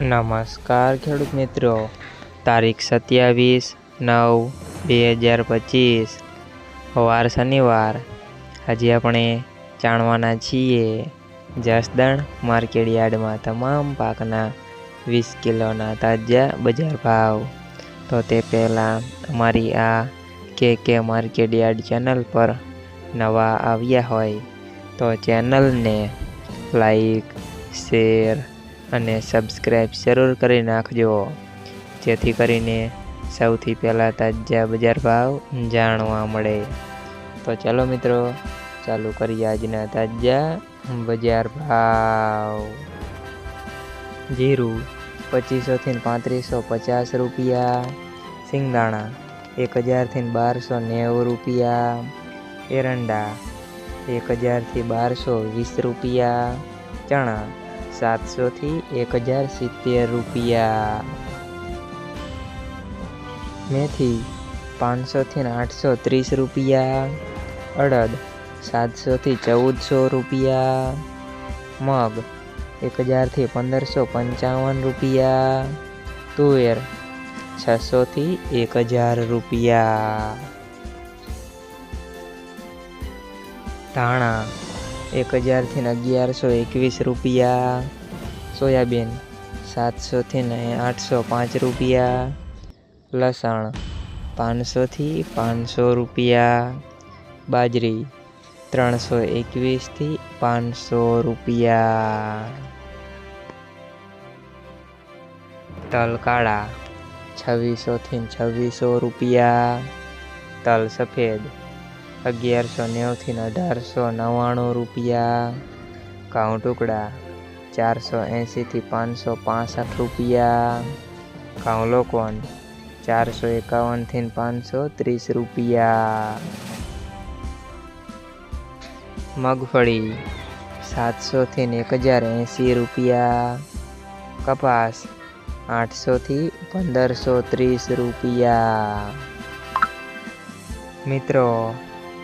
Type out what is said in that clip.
નમસ્કાર ખેડૂત મિત્રો. તારીખ સત્યાવીસ નવ બે હજાર પચીસ. વાર શનિવાર. આજે આપણે જાણવાના છીએ જસદણ માર્કેટયાર્ડમાં તમામ પાકના વીસ કિલોના તાજા બજાર ભાવ. તો તે પહેલાં અમારી આ કે કે માર્કેટયાર્ડ ચેનલ પર નવા આવ્યા હોય તો ચેનલને લાઈક, શેર અને સબસ્ક્રાઈબ જરૂર કરી નાખજો. જેથી કરીને સૌથી પહેલાં તાજા બજાર ભાવ જાણવા મળે. તો ચાલો મિત્રો, ચાલુ કરીએ આજના તાજા બજાર ભાવ. જીરું પચીસોથી પાંત્રીસો પચાસ રૂપિયા. સિંગદાણા એક હજારથી બારસો નેવું રૂપિયા. એરંડા એક હજારથી બારસો વીસ રૂપિયા. ચણા સાતસોથી એક હજાર સિત્તેર રૂપિયા. મેથી પાંચસોથી આઠસો ત્રીસ રૂપિયા. અડદ સાતસોથી ચૌદસો રૂપિયા. મગ એક હજારથી પંદરસો પંચાવન રૂપિયા. તુવેર છસોથી એક હજાર રૂપિયા. ધાણા એક હજારથી અગિયારસો એકવીસ રૂપિયા. સોયાબીન સાતસોથી ને આઠસો પાંચ રૂપિયા. લસણ પાંચસોથી પાંચસો રૂપિયા. બાજરી ત્રણસો એકવીસથી પાંચસો રૂપિયા. તલ કાળા છવ્વીસોથી છવ્વીસો રૂપિયા. તલ સફેદ અગિયારસો નેવથી અઢારસો નવ્વાણું રૂપિયા. ઘઉં ટુકડા ચારસો એંશીથી પાંચસો પાસઠ રૂપિયા. ઘઉં ચારસો એકાવનથી પાંચસો ત્રીસ રૂપિયા. મગફળી સાતસોથી એક હજાર એંસી રૂપિયા. કપાસ આઠસોથી પંદરસો ત્રીસ રૂપિયા. મિત્રો